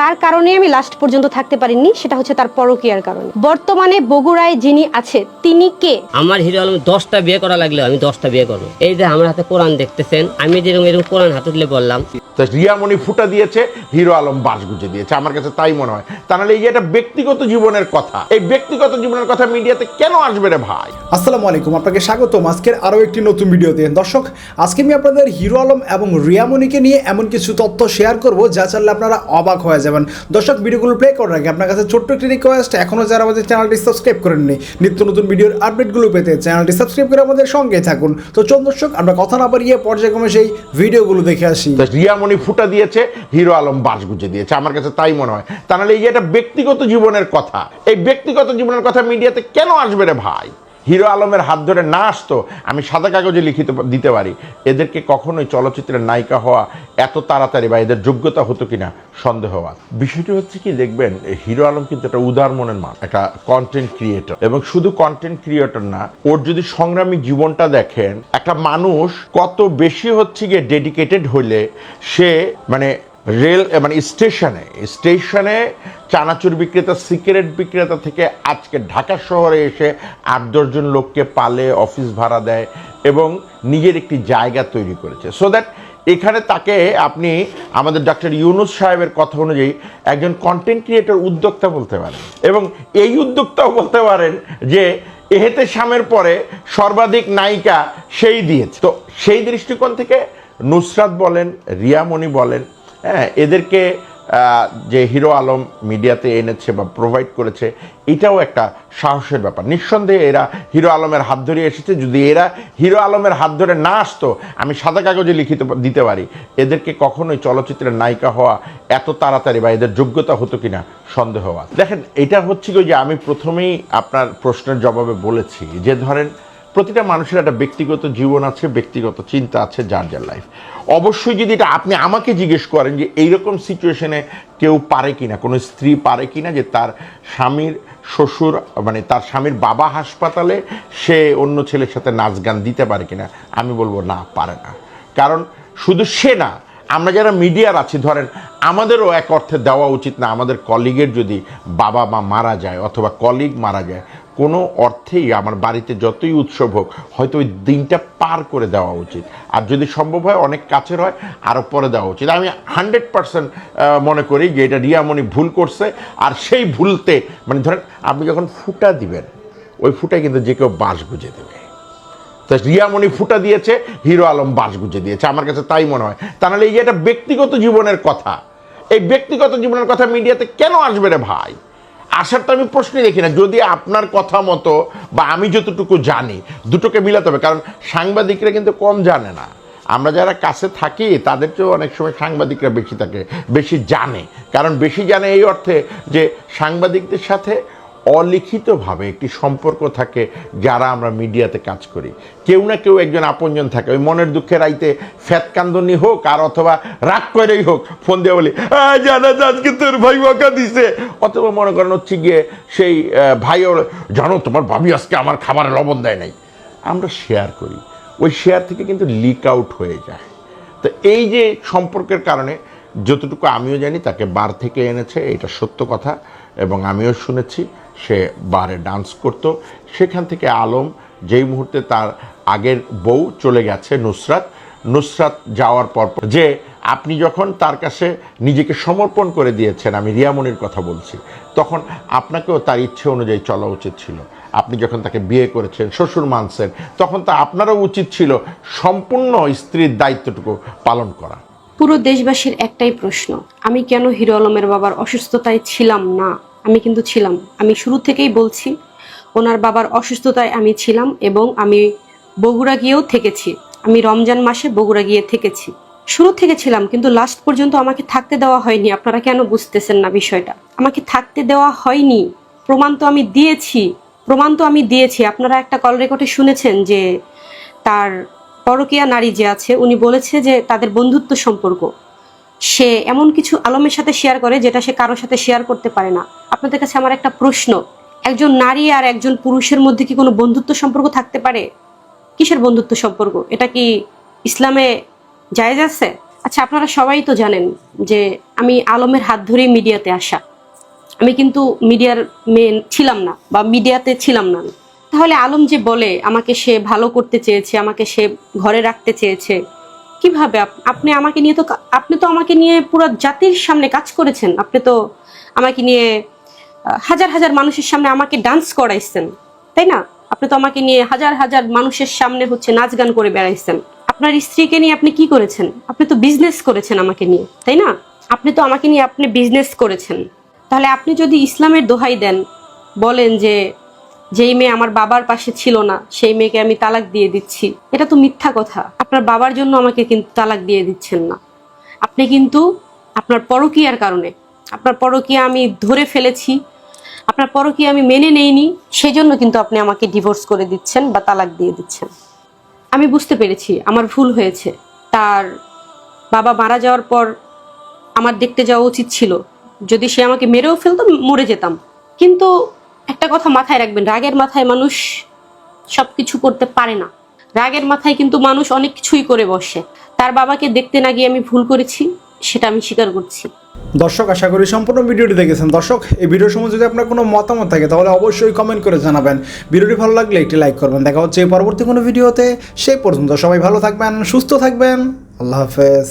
তার কারণে আমি লাস্ট পর্যন্ত থাকতে পারিনি, সেটা হচ্ছে তার পরকীয়ার কারণে। বর্তমানে বগুড়ায় যিনি আছে, তিনি কে? আমার হিরো আলম দশটা বিয়ে করা লাগলে আমি দশটা বিয়ে করব। এই যে আমার হাতে কোরআন দেখতেছেন, আমি যেরকম এরকম কোরআন হাতে বললাম। তা রিয়ামণি ফুটা দিয়েছে হিরো আলম বাস গুজে দিয়েছে আমার কাছে তাই মনে হয়। তা নাহলে এই যে এটা ব্যক্তিগত জীবনের কথা এই ব্যক্তিগত জীবনের কথা মিডিয়াতে কেন আসবে রে ভাই? আসসালামু আলাইকুম আপনাকে স্বাগতম। আজকের আরও একটি নতুন ভিডিওতে। দর্শক আজকে আমি আপনাদের হিরো আলম এবং রিয়ামণিকে নিয়ে এমন কিছু তথ্য শেয়ার করব যা চাইলে আপনারা অবাক হয়ে যাবেন। দর্শক ভিডিওগুলো প্লে করার আগে আপনার কাছে ছোট্ট একটি রিকোয়েস্ট এখনও যারা আমাদের চ্যানেলটি সাবস্ক্রাইব করেননি নিত্য নতুন ভিডিওর আপডেটগুলো পেতে চ্যানেলটি সাবস্ক্রাইব করে আমাদের সঙ্গে থাকুন। তো চল দর্শক আমরা কথা না বাড়িয়ে পর্যায়ক্রমে সেই ভিডিওগুলো দেখে আসি। তা রিয়ামণি ফুটা দিয়েছে, হিরো আলম বাস গুজে দিয়েছে, আমার কাছে তাই মনে হয়। তাহলে এই যে এটা ব্যক্তিগত জীবনের কথা, এই ব্যক্তিগত জীবনের কথা মিডিয়াতে কেন আসবে রে ভাই? হিরো আলমের হাত ধরে না আসতো, আমি সাদা কাগজে লিখিত দিতে পারি। এদেরকে কখনোই চলচ্চিত্রের নায়িকা হওয়া এত তাড়াতাড়ি বা এদের যোগ্যতা হতো কিনা সন্দেহ আছে বিষয়টি হচ্ছে কি, দেখবেন হিরো আলম কিন্তু একটা উদার মনের মান একটা কন্টেন্ট ক্রিয়েটর এবং শুধু কন্টেন্ট ক্রিয়েটর না, ওর যদি সংগ্রামী জীবনটা দেখেন, একটা মানুষ কত বেশি হচ্ছে গিয়ে ডেডিকেটেড হইলে সে মানে রেল মানে স্টেশনে স্টেশনে চানাচুর বিক্রেতা, সিগারেট বিক্রেতা থেকে আজকে ঢাকা শহরে এসে আট দশজন লোককে পালে, অফিস ভাড়া দেয় এবং নিজের একটি জায়গা তৈরি করেছে। সো দ্যাট এখানে তাকে আপনি আমাদের ডক্টর ইউনুস সাহেবের কথা অনুযায়ী একজন কন্টেন্ট ক্রিয়েটর উদ্যোক্তা বলতে পারেন। এবং এই উদ্যোক্তাও বলতে পারেন যে, এহেতে শামের পরে সর্বাধিক নায়িকা সেই দিয়েছে। তো সেই দৃষ্টিকোণ থেকে নুসরাত বলেন রিয়ামণি বলেন হ্যাঁ এদেরকে যে হিরো আলম মিডিয়াতে এনেছে বা প্রোভাইড করেছে, এটাও একটা সাহসের ব্যাপার। নিঃসন্দেহে এরা হিরো আলমের হাত ধরে এসেছে। যদি এরা হিরো আলমের হাত ধরে না আসতো, আমি সাদা কাগজে লিখিত দিতে পারি। এদেরকে কখনোই চলচ্চিত্রের নায়িকা হওয়া এত তাড়াতাড়ি বা এদের যোগ্যতা হতো কিনা সন্দেহ হওয়া দেখেন, এটা হচ্ছে যে আমি প্রথমেই আপনার প্রশ্নের জবাবে বলেছি যে ধরেন প্রতিটা মানুষের একটা ব্যক্তিগত জীবন আছে, ব্যক্তিগত চিন্তা আছে, যার যার লাইফ অবশ্যই যদি এটা আপনি আমাকে জিজ্ঞেস করেন যে এইরকম সিচুয়েশনে কেউ পারে কি না কোনো স্ত্রী পারে কি না যে তার স্বামীর শ্বশুর মানে তার স্বামীর বাবা হাসপাতালে সে অন্য ছেলের সাথে নাচ গান দিতে পারে কি না আমি বলব না, পারে না। কারণ শুধু সে না, আমরা যারা মিডিয়ার আছি, ধরেন আমাদেরও এক অর্থে দেওয়া উচিত না, আমাদের কলিগের যদি বাবা মা মারা যায় অথবা কলিগ মারা যায়, কোনো অর্থেই আমার বাড়িতে যতই উৎসব হোক, হয়তো ওই দিনটা পার করে দেওয়া উচিত। আর যদি সম্ভব হয়, অনেক কাছের হয় আরও পরে দেওয়া উচিত। আমি হান্ড্রেড পার্সেন্ট মনে করি যে এটা রিয়ামণি ভুল করছে, আর সেই ভুলতে মানে ধরেন আপনি যখন ফুটা দিবেন, ওই ফুটায় কিন্তু যে কেউ বাঁশ গুজে দেবে। তা রিয়ামণি ফুটা দিয়েছে, হিরো আলম বাস গুজে দিয়েছে। আমার কাছে তাই মনে হয়। তা নাহলে এই যে এটা ব্যক্তিগত জীবনের কথা এই ব্যক্তিগত জীবনের কথা মিডিয়াতে কেন আসবে রে ভাই? আসার তো আমি প্রশ্নই দেখি না। যদি আপনার কথা মতো বা আমি যতটুকু জানি, দুটোকে মিলাতে হবে। কারণ সাংবাদিকরা কিন্তু কম জানে না। আমরা যারা কাছে থাকি, তাদের চেয়েও অনেক সময় সাংবাদিকরা বেশি থাকে, বেশি জানে। কারণ বেশি জানে এই অর্থে যে সাংবাদিকদের সাথে অলিখিতভাবে একটি সম্পর্ক থাকে যারা আমরা মিডিয়াতে কাজ করি। কেউ না কেউ একজন আপনজন থাকে। ওই মনের দুঃখের আইতে ফ্যাতকান্দনি হোক আর অথবা রাগ করেই হোক ফোন দিয়ে বলি "আহ, জানা আজকে তোর ভাই বকা দিছে। অথবা মনে করেন হচ্ছে গিয়ে সেই ভাই জানো তোমার ভাবি আজকে আমার খাবারে লবণ দেয় নাই। আমরা শেয়ার করি। ওই শেয়ার থেকে কিন্তু লিক আউট হয়ে যায়। তো এই যে সম্পর্কের কারণে যতটুকু আমিও জানি তাকে বার থেকে এনেছে এটা সত্য কথা এবং আমিও শুনেছি। সে বারে ডান্স করত। সেখান থেকে আলম যেই মুহূর্তে তার আগের বউ চলে গেছে নুসরাত নুসরাত যাওয়ার পর যে আপনি যখন তার কাছে নিজেকে সমর্পণ করে দিয়েছেন, আমি রিয়ামনির কথা বলছি, তখন আপনাকেও তার ইচ্ছে অনুযায়ী চলা উচিত ছিল। আপনি যখন তাকে বিয়ে করেছেন, শ্বশুর মানছেন, তখন তা আপনারও উচিত ছিল সম্পূর্ণ স্ত্রীর দায়িত্বটুকু পালন করা। পুরো দেশবাসীর একটাই প্রশ্ন, আমি কেন হিরো আলমের বাবার অসুস্থতায় ছিলাম না? আমি কিন্তু ছিলাম। আমি শুরু থেকেই বলছি, ওনার বাবার অসুস্থতায় আমি ছিলাম এবং আমি বগুড়া গিয়েও থেকেছি। আমি রমজান মাসে বগুড়া গিয়ে থেকেছি। শুরু থেকে ছিলাম, কিন্তু লাস্ট পর্যন্ত আমাকে থাকতে দেওয়া হয়নি। আপনারা কেন বুঝতেছেন না বিষয়টা? আমাকে থাকতে দেওয়া হয়নি। প্রমাণ তো আমি দিয়েছি। প্রমাণ তো আমি দিয়েছি। আপনারা একটা কল রেকর্ডে শুনেছেন যে তার পরকীয়া নারী যে আছে, উনি বলেছে যে তাদের বন্ধুত্ব সম্পর্ক। সে এমন কিছু আলমের সাথে শেয়ার করে যেটা সে কারোর সাথে শেয়ার করতে পারে না। আপনাদের কাছে আমার একটা প্রশ্ন, একজন নারী আর একজন পুরুষের মধ্যে কি কোনো বন্ধুত্ব সম্পর্ক থাকতে পারে? কিসের বন্ধুত্ব সম্পর্ক? এটা কি ইসলামে জায়েজ আছে? আচ্ছা আপনারা সবাই তো জানেন যে আমি আলমের হাত ধরেই মিডিয়াতে আসা। আমি কিন্তু মিডিয়ার মেন ছিলাম না বা মিডিয়াতে ছিলাম না। তাহলে আলম যে বলে, আমাকে সে ভালো করতে চেয়েছে, আমাকে সে ঘরে রাখতে চেয়েছে কীভাবে? আপনি আমাকে নিয়ে তো আপনি তো আমাকে নিয়ে পুরো জাতির সামনে কাজ করেছেন। আপনি তো আমাকে নিয়ে হাজার হাজার মানুষের সামনে আমাকে ডান্স করাইছেন, তাই না? আপনি তো আমাকে নিয়ে হাজার হাজার মানুষের সামনে হচ্ছে নাচ গান করে বেড়াইছেন। আপনার স্ত্রীকে নিয়ে আপনি কি করেছেন? আপনি তো বিজনেস করেছেন আমাকে নিয়ে, তাই না? আপনি তো আমাকে নিয়ে আপনি বিজনেস করেছেন। তাহলে আপনি যদি ইসলামের দোহাই দেন, বলেন যে যেই মেয়ে আমার বাবার পাশে ছিল না, সেই মেয়েকে আমি তালাক দিয়ে দিচ্ছি। এটা তো মিথ্যা কথা। আপনার বাবার জন্য আমাকে কিন্তু তালাক দিয়ে দিচ্ছেন না। আপনি কিন্তু আপনার পরকীয়ার কারণে, আপনার পরকীয়া আমি ধরে ফেলেছি, আপনার পরকীয়া আমি মেনে নেইনি সেই জন্য কিন্তু আপনি আমাকে ডিভোর্স করে দিচ্ছেন বা তালাক দিয়ে দিচ্ছেন। আমি বুঝতে পেরেছি, আমার ভুল হয়েছে। তার বাবা মারা যাওয়ার পর আমার দেখতে যাওয়া উচিত ছিল। যদি সে আমাকে মেরেও ফেলতো, মরে যেতাম। কিন্তু একটা কথা মাথায় রাখবেন, রাগের মাথায় মানুষ সব কিছু করতে পারে না। রাগের মাথায় কিন্তু মানুষ অনেক কিছুই করে বসে। তার বাবাকে দেখতে না গিয়ে আমি ভুল করেছি, সেটা আমি স্বীকার করছি। দর্শক, আশা করি সম্পূর্ণ ভিডিওটি দেখেছেন। দর্শক, এই ভিডিও সময় যদি আপনার কোনো মতামত থাকে, তাহলে অবশ্যই কমেন্ট করে জানাবেন। ভিডিওটি ভালো লাগলে একটি লাইক করবেন। দেখা হচ্ছে পরবর্তী কোনো ভিডিওতে। সেই পর্যন্ত সবাই ভালো থাকবেন, সুস্থ থাকবেন। আল্লাহ হাফেজ।